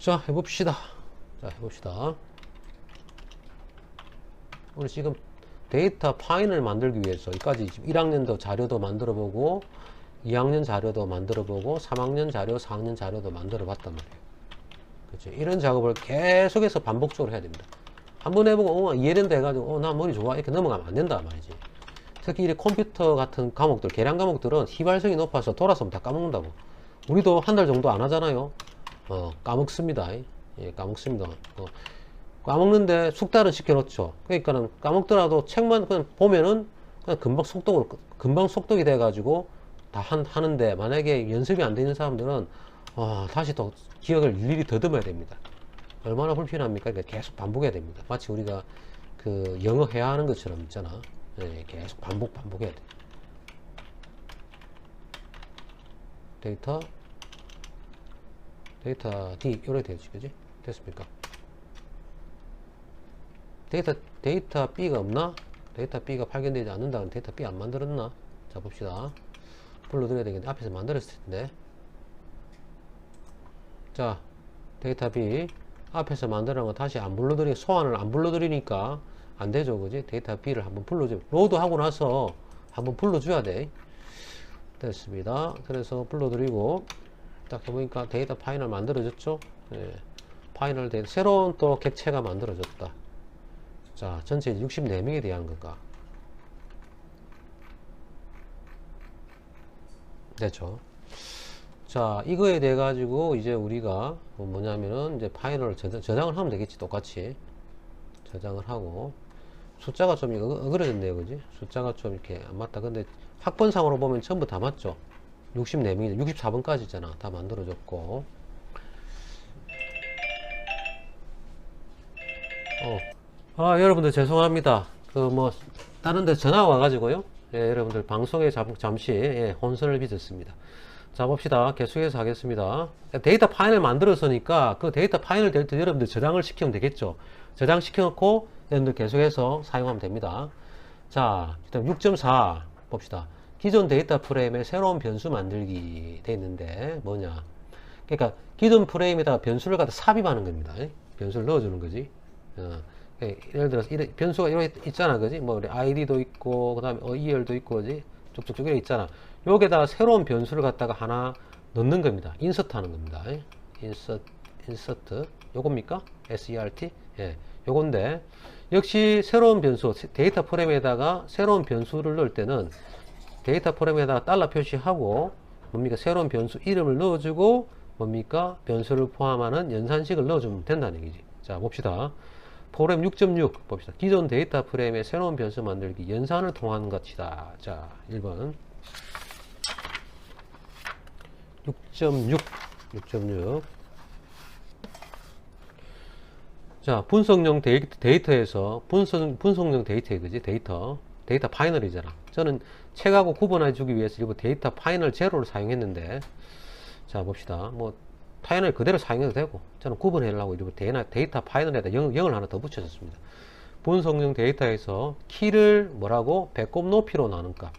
자, 해봅시다. 자, 해봅시다. 우리 지금 데이터 파인을 만들기 위해서 여기까지 지금 1학년도 자료도 만들어 보고 2학년 자료도 만들어 보고 3학년 자료, 4학년 자료도 만들어 봤단 말이에요. 그렇죠. 이런 작업을 계속해서 반복적으로 해야 됩니다. 한번 해보고 어, 이해된다 해가지고 어, 나 머리 좋아 이렇게 넘어가면 안 된다 말이지. 특히 이 컴퓨터 같은 과목들, 계량 과목들은 휘발성이 높아서 돌아서면 다 까먹는다고. 우리도 한 달 정도 안 하잖아요. 어, 까먹습니다. 예, 까먹습니다. 어, 까먹는데 숙달은 시켜놓죠. 그러니까는 까먹더라도 책만 그냥 보면은 그냥 금방 속독으로, 금방 속독이 돼가지고 다 한, 하는데 만약에 연습이 안 되는 사람들은 와, 다시 또 기억을 일일이 더듬어야 됩니다. 얼마나 불편합니까? 그러니까 계속 반복해야 됩니다. 마치 우리가 그 영어 해야 하는 것처럼 있잖아. 예, 계속 반복 반복해야 돼. 데이터 데이터 D 이렇게 되지 그지? 됐습니까? 데이터 데이터 B가 없나? 데이터 B가 발견되지 않는다는 데이터 B 안 만들었나? 자 봅시다. 불러드려야 되겠는데 앞에서 만들었을 텐데. 자 데이터 B 앞에서 만들어 거 다시 안 불러드리 소환을 안 불러드리니까 안 되죠 그지 데이터 B를 한번 불러줘 로드 하고 나서 한번 불러줘야 돼 됐습니다 그래서 불러드리고 딱 해보니까 데이터 파일을 만들어졌죠 예. 파일을 데 새로운 또 객체가 만들어졌다 자 전체 64명에 대한 건가 됐죠 자, 이거에 대해 가지고 이제 우리가 뭐냐면은 이제 파일을 저장, 저장을 하면 되겠지, 똑같이. 저장을 하고. 숫자가 좀 이거 어그러졌네요, 그지? 숫자가 좀 이렇게 안 맞다. 근데 학번상으로 보면 전부 다 맞죠? 64명이, 64번까지 있잖아. 다 만들어졌고. 어. 아, 여러분들 죄송합니다. 그 뭐, 다른 데 전화가 와가지고요. 예, 여러분들 방송에 잠, 잠시, 예, 혼선을 빚었습니다. 자 봅시다 계속해서 하겠습니다 데이터 파일을 만들었으니까 그 데이터 파일을 될 때 여러분들 저장을 시키면 되겠죠 저장 시켜 놓고 여러분들 계속해서 사용하면 됩니다 자 일단 6.4 봅시다 기존 데이터 프레임에 새로운 변수 만들기 돼 있는데 뭐냐 그러니까 기존 프레임에다가 변수를 갖다 삽입하는 겁니다 변수를 넣어주는 거지 어, 예를 들어서 이래, 변수가 이렇게 있잖아 그지 뭐 아이디도 있고 그 다음에 어 이열도 있고 그지 쭉쭉쭉 이렇게 있잖아 여기에다가 새로운 변수를 갖다가 하나 넣는 겁니다. 인서트 하는 겁니다. 인서트, 인서트. 요겁니까? SERT? 예. 요건데, 역시 새로운 변수, 데이터 프레임에다가 새로운 변수를 넣을 때는 데이터 프레임에다가 달러 표시하고, 뭡니까? 새로운 변수 이름을 넣어주고, 뭡니까? 변수를 포함하는 연산식을 넣어주면 된다는 얘기지. 자, 봅시다. 프로그램 6.6 봅시다. 기존 데이터 프레임에 새로운 변수 만들기 연산을 통한 것이다. 자, 1번. 6.6 6.6 자, 분석용 데이, 데이터에서 분석, 분석용 데이터 그지? 데이터. 데이터 파이널이잖아. 저는 책하고 구분해 주기 위해서 일부 데이터 파이널 제로를 사용했는데 자, 봅시다. 뭐 파이널 그대로 사용해도 되고 저는 구분하려고 일부 데이터 파이널에다 0, 0을 하나 더 붙여줬습니다. 분석용 데이터에서 키를 뭐라고? 배꼽 높이로 나눈 값.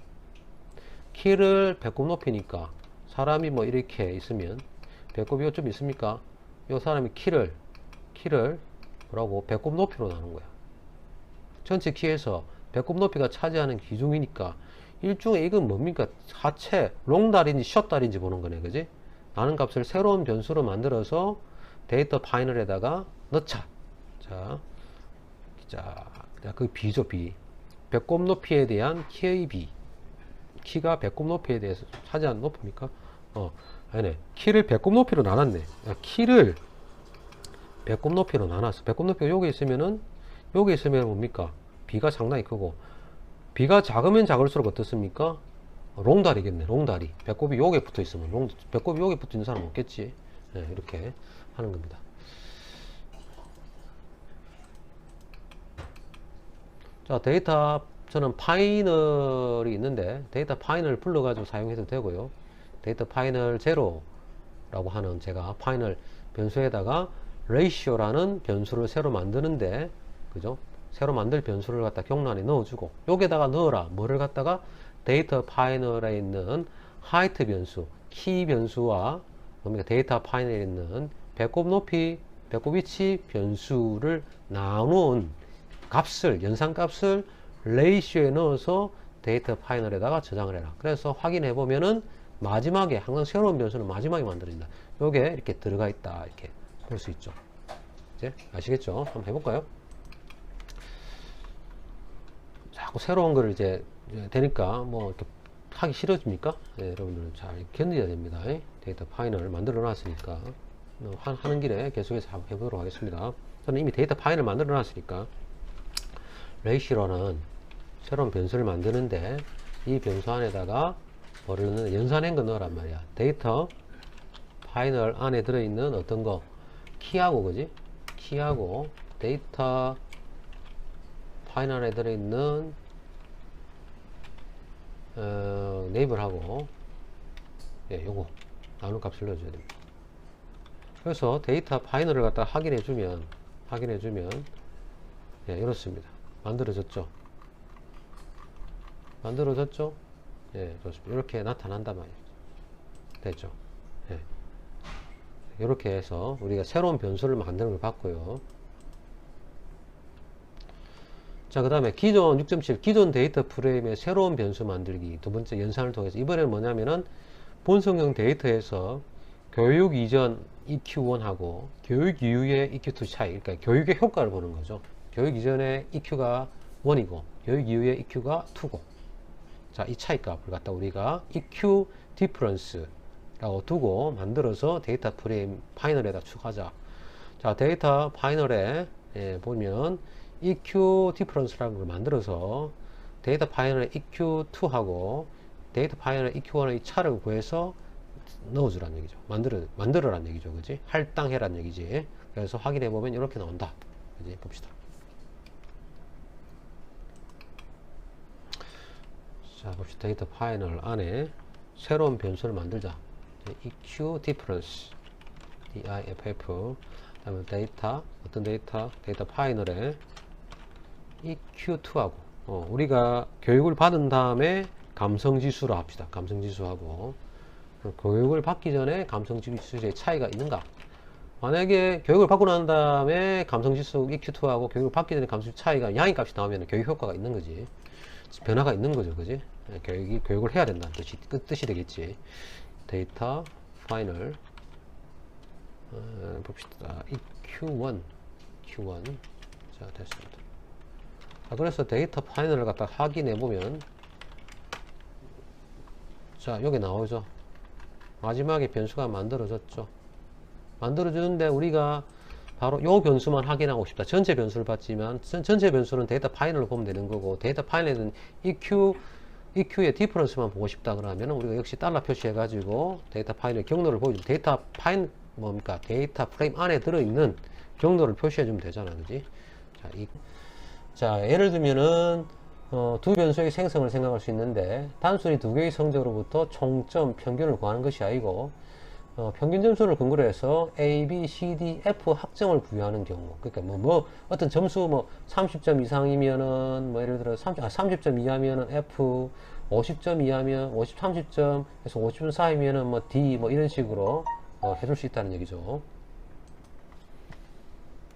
키를 배꼽 높이니까 사람이 뭐 이렇게 있으면 배꼽이 요좀 있습니까? 요 사람이 키를 키를 뭐라고 배꼽 높이로 나눈 거야. 전체 키에서 배꼽 높이가 차지하는 기중이니까 일종의 이건 뭡니까? 하체 롱다리인지 숏다리인지 보는 거네, 그지? 나는 값을 새로운 변수로 만들어서 데이터 파이널에다가 넣자. 자, 자, 그 비죠, 비. 배꼽 높이에 대한 키의 비. 키가 배꼽 높이에 대해서 차지하는 높입니까? 어, 아니네. 키를 배꼽 높이로 나눴네. 야, 키를 배꼽 높이로 나눴어. 배꼽 높이가 여기 있으면은, 여기 있으면 뭡니까? 비가 상당히 크고, 비가 작으면 작을수록 어떻습니까? 롱다리겠네, 롱다리. 배꼽이 여기에 붙어 있으면, 롱, 배꼽이 여기에 붙어 있는 사람 없겠지. 네, 이렇게 하는 겁니다. 자, 데이터, 저는 파이널이 있는데, 데이터 파이널 불러 가지고 사용해도 되고요. 데이터 파이널 제로 라고 하는 제가 파이널 변수에다가 레이시오라는 변수를 새로 만드는데 그죠? 새로 만들 변수를 갖다 경란에 넣어주고 여기에다가 넣어라 뭐를 갖다가 데이터 파이널에 있는 하이트 변수 키 변수와 뭡니까 데이터 파이널에 있는 배꼽 높이, 배꼽 위치 변수를 나눈 값을, 연산값을 레이시오에 넣어서 데이터 파이널에다가 저장을 해라. 그래서 확인해 보면은 마지막에 항상 새로운 변수는 마지막에 만들어진다. 요게 이렇게 들어가 있다. 이렇게 볼 수 있죠. 이제 아시겠죠? 한번 해볼까요? 자꾸 새로운 거를 이제 이제 되니까 뭐 이렇게 하기 싫어집니까? 네, 여러분들은 잘 견뎌야 됩니다. 데이터 파이널 만들어 놨으니까 어, 하- 하는 길에 계속해서 한번 해보도록 하겠습니다. 저는 이미 데이터 파이널 만들어 놨으니까 레이시로는 새로운 변수를 만드는데 이 변수 안에다가 뭐를 넣는 연산한 거 넣으란 말이야. 데이터 파이널 안에 들어있는 어떤 거 키하고 그지? 키하고 데이터 파이널 안에 들어있는 어, 네이버하고 예, 요거 나눈 값을 넣어줘야 됩니다. 그래서 데이터 파이널을 갖다 확인해 주면 확인해 주면 예, 이렇습니다. 만들어졌죠. 만들어졌죠. 예, 좋습니다. 이렇게 나타난단 말이죠. 됐죠. 예. 이렇게 해서 우리가 새로운 변수를 만드는 걸 봤고요. 자, 그 다음에 기존 6.7 기존 데이터 프레임의 새로운 변수 만들기 두 번째 연산을 통해서 이번에는 뭐냐면은 본성형 데이터에서 교육 이전 EQ1하고 교육 이후의 EQ2 차이 그러니까 교육의 효과를 보는 거죠. 교육 이전에 EQ가 1이고 교육 이후의 EQ가 2고 자, 이 차이 값을 갖다 우리가 EQ difference라고 두고 만들어서 데이터 프레임 파이널에다 추가하자. 자, 데이터 파이널에 예, 보면 EQ difference라는 걸 만들어서 데이터 파이널의 EQ2하고 데이터 파이널의 EQ1의 차를 구해서 넣어주란 얘기죠. 만들어, 만들어란 얘기죠. 그지? 할당해란 얘기지. 그래서 확인해 보면 이렇게 나온다. 그지? 봅시다. 자, 봅시다. 데이터 파이널 안에 새로운 변수를 만들자. EQ difference. DIFF. 그 다음에 데이터, 어떤 데이터? 데이터 파이널에 EQ2하고, 어, 우리가 교육을 받은 다음에 감성지수로 합시다. 감성지수하고. 교육을 받기 전에 감성지수의 차이가 있는가? 만약에 교육을 받고 난 다음에 감성지수 EQ2하고 교육을 받기 전에 감성지수 차이가 양의 값이 나오면 교육 효과가 있는 거지. 변화가 있는 거죠. 그지? 예, 교육이, 교육을 해야 된다는 뜻이, 그 뜻이 되겠지. 데이터, 파이널. 어, 봅시다. EQ1. Q1. 자, 됐습니다. 자, 그래서 데이터 파이널을 갖다 확인해 보면, 자, 여기 나오죠. 마지막에 변수가 만들어졌죠. 만들어주는데 우리가 바로 요 변수만 확인하고 싶다. 전체 변수를 봤지만 전- 전체 변수는 데이터 파이널로 보면 되는 거고 데이터 파이널은 EQ EQ의 디퍼런스만 보고 싶다 그러면 우리가 역시 달러 표시해 가지고 데이터 파이널 경로를 보여주면 데이터 파인 뭡니까 데이터 프레임 안에 들어있는 경로를 표시해 주면 되잖아 그지 자, 이, 자 예를 들면은 어, 두 변수의 생성을 생각할 수 있는데 단순히 두 개의 성적으로부터 총점 평균을 구하는 것이 아니고 어, 평균 점수를 근거로 해서 A, B, C, D, F 학점을 부여하는 경우. 그러니까 뭐, 뭐, 어떤 점수 뭐 30점 이상이면은 뭐 예를 들어 30, 아, 30점 이하면은 F, 50점 이하면 50, 30점, 해서 50점 사이면은 뭐 D, 뭐 이런 식으로 어, 해줄 수 있다는 얘기죠.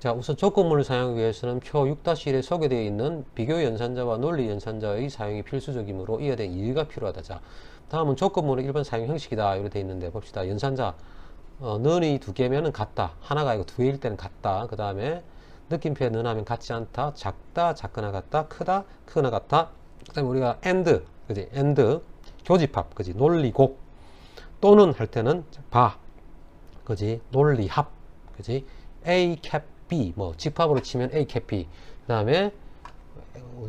자, 우선 조건문을 사용하기 위해서는 표 6-1에 소개되어 있는 비교 연산자와 논리 연산자의 사용이 필수적이므로 이에 대한 이해가 필요하다. 자, 다음은 조건문의 일반 사용 형식이다. 이렇게 되어 있는데 봅시다. 연산자, 어, 는이 두 개면은 같다. 하나가 아니고 두 개일 때는 같다. 그 다음에 느낌표에 는 하면 같지 않다. 작다, 작거나 같다. 크다, 크거나 같다. 그 다음에 우리가 and, 그지? and, 교집합, 그지? 논리곡. 또는 할 때는 바, 그지? 논리합, 그지? A 캡 B, 뭐 집합으로 치면 A 캡 B. 그 다음에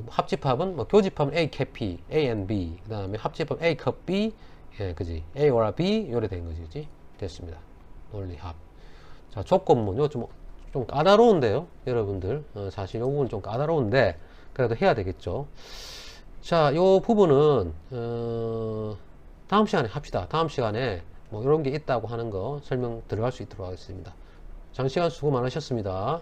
합집합은 뭐 교집합은 A 캡 B, A and B. 그 다음에 합집합 A 컵 B, 예, 그지? A or B 요래 된 거지, 그지? 됐습니다. 논리합. 자, 조건문 요좀 좀 까다로운데요, 여러분들. 어, 사실 요 부분 좀 까다로운데 그래도 해야 되겠죠. 자, 요 부분은 어, 다음 시간에 합시다. 다음 시간에 뭐 이런 게 있다고 하는 거 설명 들어갈 수 있도록 하겠습니다. 장시간 수고 많으셨습니다.